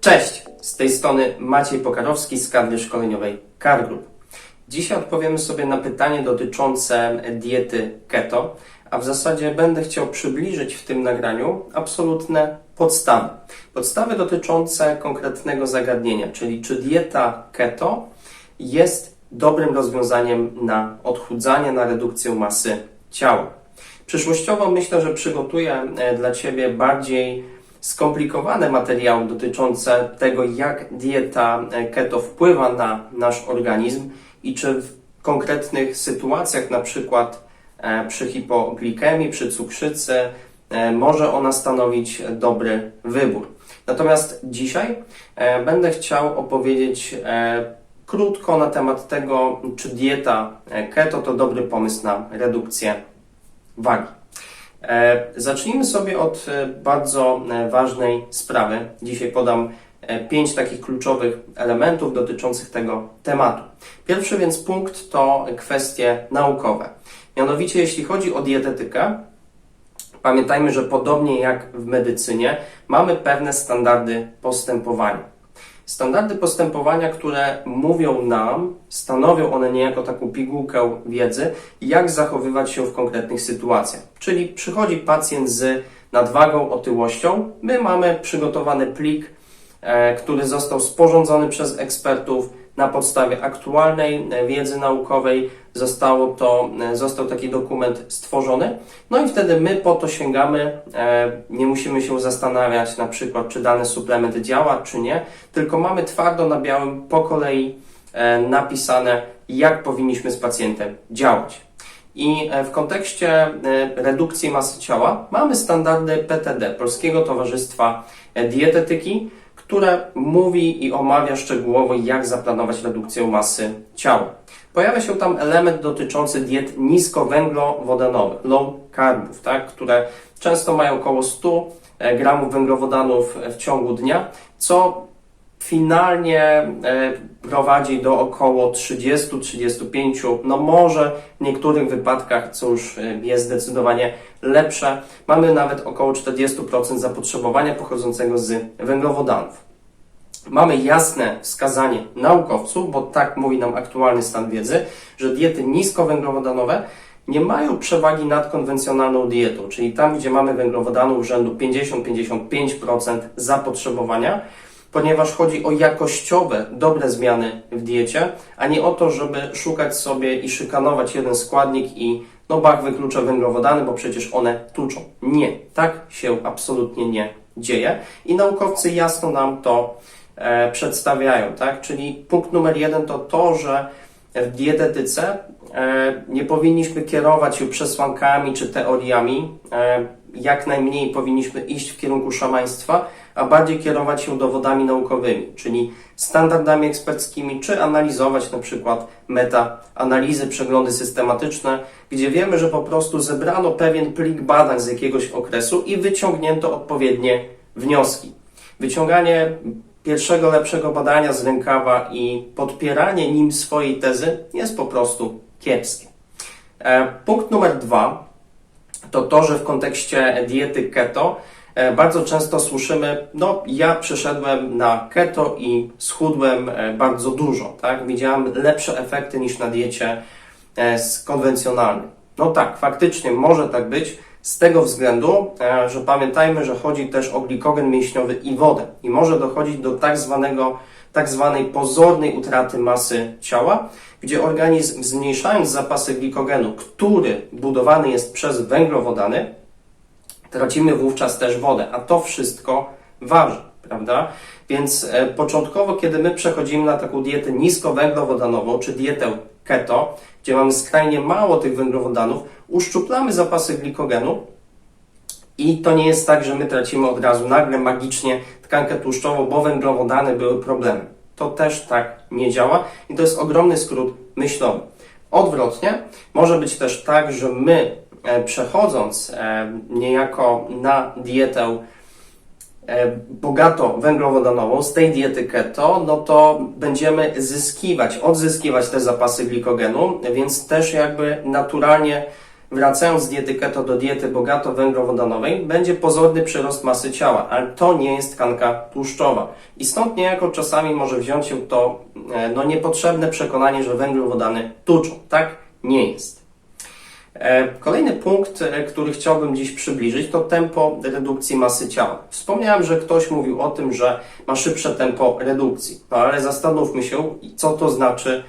Cześć, z tej strony Maciej Pokarowski z kadry szkoleniowej CarGroup. Dzisiaj odpowiemy sobie na pytanie dotyczące diety keto, a w zasadzie będę chciał przybliżyć w tym nagraniu absolutne podstawy. Podstawy dotyczące konkretnego zagadnienia, czyli czy dieta keto jest dobrym rozwiązaniem na odchudzanie, na redukcję masy ciała. Przyszłościowo myślę, że przygotuję e, dla Ciebie bardziej skomplikowane materiały dotyczące tego, jak dieta keto wpływa na nasz organizm i czy w konkretnych sytuacjach, na przykład e, przy hipoglikemii, przy cukrzycy, e, może ona stanowić dobry wybór. Natomiast dzisiaj e, będę chciał opowiedzieć krótko na temat tego, czy dieta keto to dobry pomysł na redukcję wagi. E, Zacznijmy sobie od e, bardzo e, ważnej sprawy. Dzisiaj podam pięć takich kluczowych elementów dotyczących tego tematu. Pierwszy więc punkt to kwestie naukowe. Mianowicie, jeśli chodzi o dietetykę, pamiętajmy, że podobnie jak w medycynie, mamy pewne standardy postępowania. Standardy postępowania, które mówią nam, stanowią one niejako taką pigułkę wiedzy, jak zachowywać się w konkretnych sytuacjach. Czyli przychodzi pacjent z nadwagą, otyłością, my mamy przygotowany plik, e, który został sporządzony przez ekspertów na podstawie aktualnej e, wiedzy naukowej. Zostało to, e, został taki dokument stworzony. No i wtedy my po to sięgamy. E, Nie musimy się zastanawiać na przykład, czy dany suplement działa, czy nie, tylko mamy twardo na białym po kolei e, napisane, jak powinniśmy z pacjentem działać. I w kontekście redukcji masy ciała mamy standardy PTD, Polskiego Towarzystwa Dietetyki, które mówi i omawia szczegółowo, jak zaplanować redukcję masy ciała. Pojawia się tam element dotyczący diet niskowęglowodanowych, low carbów, tak, które często mają około 100 gramów węglowodanów w ciągu dnia, co finalnie e, prowadzi do około 30-35, no może w niektórych wypadkach, co już e, jest zdecydowanie lepsze, mamy nawet około 40% zapotrzebowania pochodzącego z węglowodanów. Mamy jasne wskazanie naukowców, bo tak mówi nam aktualny stan wiedzy, że diety niskowęglowodanowe nie mają przewagi nad konwencjonalną dietą, czyli tam, gdzie mamy węglowodanów rzędu 50-55% zapotrzebowania, ponieważ chodzi o jakościowe, dobre zmiany w diecie, a nie o to, żeby szukać sobie i szykanować jeden składnik i no bach wyklucza węglowodany, bo przecież one tuczą. Nie, tak się absolutnie nie dzieje i naukowcy jasno nam to przedstawiają, tak? Czyli punkt numer jeden to to, że w dietetyce e, nie powinniśmy kierować się przesłankami czy teoriami, e, jak najmniej powinniśmy iść w kierunku szamaństwa, a bardziej kierować się dowodami naukowymi, czyli standardami eksperckimi, czy analizować na przykład meta-analizy, przeglądy systematyczne, gdzie wiemy, że po prostu zebrano pewien plik badań z jakiegoś okresu i wyciągnięto odpowiednie wnioski. Wyciąganie pierwszego lepszego badania z rękawa i podpieranie nim swojej tezy jest po prostu kiepskie. E, Punkt numer dwa to to, że w kontekście diety keto e, bardzo często słyszymy, no ja przeszedłem na keto i schudłem e, bardzo dużo, tak? Widziałem lepsze efekty niż na diecie konwencjonalnej. No tak, faktycznie może tak być, z tego względu, e, że pamiętajmy, że chodzi też o glikogen mięśniowy i wodę i może dochodzić do tak zwanego, tak zwanej pozornej utraty masy ciała, gdzie organizm zmniejszając zapasy glikogenu, który budowany jest przez węglowodany, tracimy wówczas też wodę, a to wszystko waży, prawda? Więc e, początkowo, kiedy my przechodzimy na taką dietę niskowęglowodanową, czy dietę keto, gdzie mamy skrajnie mało tych węglowodanów, uszczuplamy zapasy glikogenu i to nie jest tak, że my tracimy od razu nagle magicznie tkankę tłuszczową, bo węglowodany były problemem. To też tak nie działa i to jest ogromny skrót myślowy. Odwrotnie, może być też tak, że my e, przechodząc e, niejako na dietę bogato węglowodanową z tej diety keto, no to będziemy zyskiwać, odzyskiwać te zapasy glikogenu, więc też jakby naturalnie wracając z diety keto do diety bogato węglowodanowej, będzie pozorny przyrost masy ciała, ale to nie jest tkanka tłuszczowa. I stąd niejako czasami może wziąć się to e, no, niepotrzebne przekonanie, że węglowodany tuczą. Tak nie jest. E, Kolejny punkt, e, który chciałbym dziś przybliżyć, to tempo redukcji masy ciała. Wspomniałem, że ktoś mówił o tym, że ma szybsze tempo redukcji, no ale zastanówmy się, co to znaczy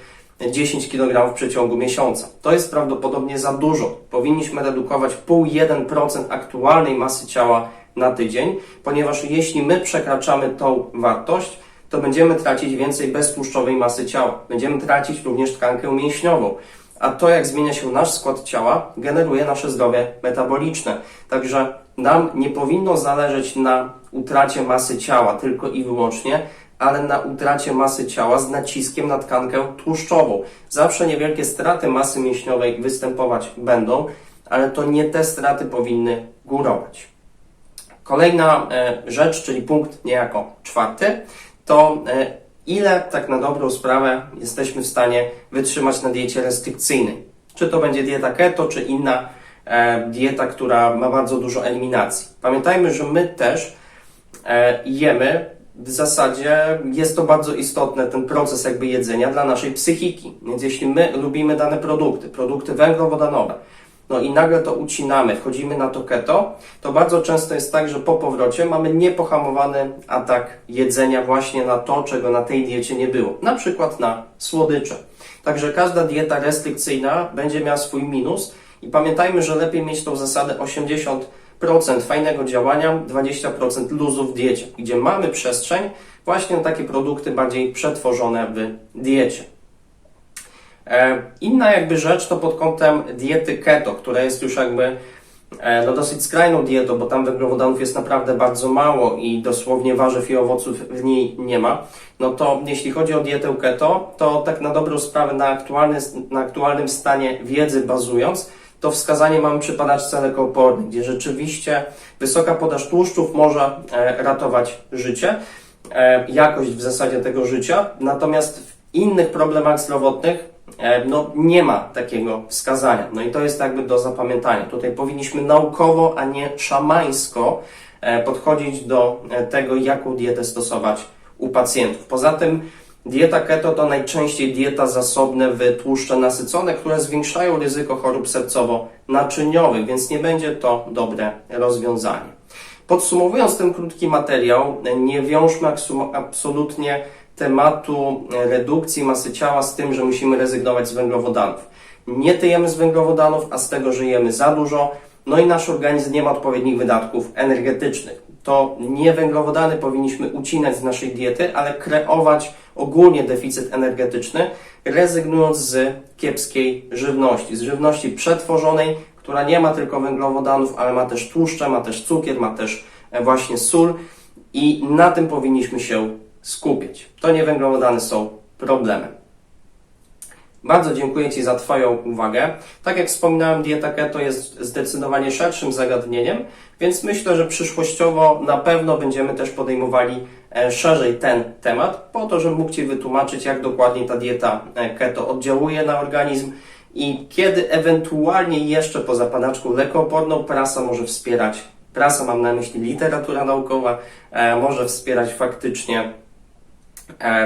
10 kg w przeciągu miesiąca. To jest prawdopodobnie za dużo. Powinniśmy redukować 0,5-1% aktualnej masy ciała na tydzień, ponieważ jeśli my przekraczamy tą wartość, to będziemy tracić więcej beztłuszczowej masy ciała. Będziemy tracić również tkankę mięśniową. A to, jak zmienia się nasz skład ciała, generuje nasze zdrowie metaboliczne. Także nam nie powinno zależeć na utracie masy ciała tylko i wyłącznie, ale na utracie masy ciała z naciskiem na tkankę tłuszczową. Zawsze niewielkie straty masy mięśniowej występować będą, ale to nie te straty powinny górować. Kolejna e, rzecz, czyli punkt niejako czwarty, to e, ile tak na dobrą sprawę jesteśmy w stanie wytrzymać na diecie restrykcyjnej. Czy to będzie dieta keto, czy inna e, dieta, która ma bardzo dużo eliminacji. Pamiętajmy, że my też e, jemy, w zasadzie jest to bardzo istotne, ten proces jakby jedzenia dla naszej psychiki. Więc jeśli my lubimy dane produkty, produkty węglowodanowe, no i nagle to ucinamy, wchodzimy na to keto, to bardzo często jest tak, że po powrocie mamy niepohamowany atak jedzenia właśnie na to, czego na tej diecie nie było. Na przykład na słodycze. Także każda dieta restrykcyjna będzie miała swój minus i pamiętajmy, że lepiej mieć tą zasadę 80% fajnego działania, 20% luzu w diecie, gdzie mamy przestrzeń właśnie na takie produkty bardziej przetworzone w diecie. E, Inna jakby rzecz to pod kątem diety keto, która jest już jakby e, no dosyć skrajną dietą, bo tam węglowodanów jest naprawdę bardzo mało i dosłownie warzyw i owoców w niej nie ma. No to jeśli chodzi o dietę keto, to tak na dobrą sprawę na, aktualny, na aktualnym stanie wiedzy bazując, to wskazanie mamy przy padaczce lekoopornej, gdzie rzeczywiście wysoka podaż tłuszczów może e, ratować życie, jakość w zasadzie tego życia, natomiast w innych problemach zdrowotnych no, nie ma takiego wskazania. No i to jest jakby do zapamiętania. Tutaj powinniśmy naukowo, a nie szamańsko e, podchodzić do e, tego, jaką dietę stosować u pacjentów. Poza tym dieta keto to najczęściej dieta zasobne w tłuszcze nasycone, które zwiększają ryzyko chorób sercowo-naczyniowych, więc nie będzie to dobre rozwiązanie. Podsumowując ten krótki materiał, nie wiążmy absolutnie tematu redukcji masy ciała z tym, że musimy rezygnować z węglowodanów. Nie tyjemy z węglowodanów, a z tego, że jemy za dużo, no i nasz organizm nie ma odpowiednich wydatków energetycznych. To nie węglowodany powinniśmy ucinać z naszej diety, ale kreować ogólnie deficyt energetyczny, rezygnując z kiepskiej żywności, z żywności przetworzonej, która nie ma tylko węglowodanów, ale ma też tłuszcze, ma też cukier, ma też e, właśnie sól i na tym powinniśmy się skupić. To nie węglowodany są problemem. Bardzo dziękuję Ci za Twoją uwagę. Tak jak wspominałem, dieta keto jest zdecydowanie szerszym zagadnieniem, więc myślę, że przyszłościowo na pewno będziemy też podejmowali e, szerzej ten temat, po to, żebym mógł Ci wytłumaczyć, jak dokładnie ta dieta e, keto oddziałuje na organizm i kiedy ewentualnie jeszcze poza padaczką lekooporną prasa może wspierać, prasa mam na myśli literatura naukowa, e, może wspierać faktycznie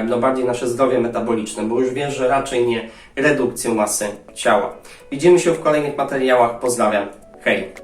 no bardziej nasze zdrowie metaboliczne, bo już wiesz, że raczej nie redukcją masy ciała. Widzimy się w kolejnych materiałach. Pozdrawiam. Hej!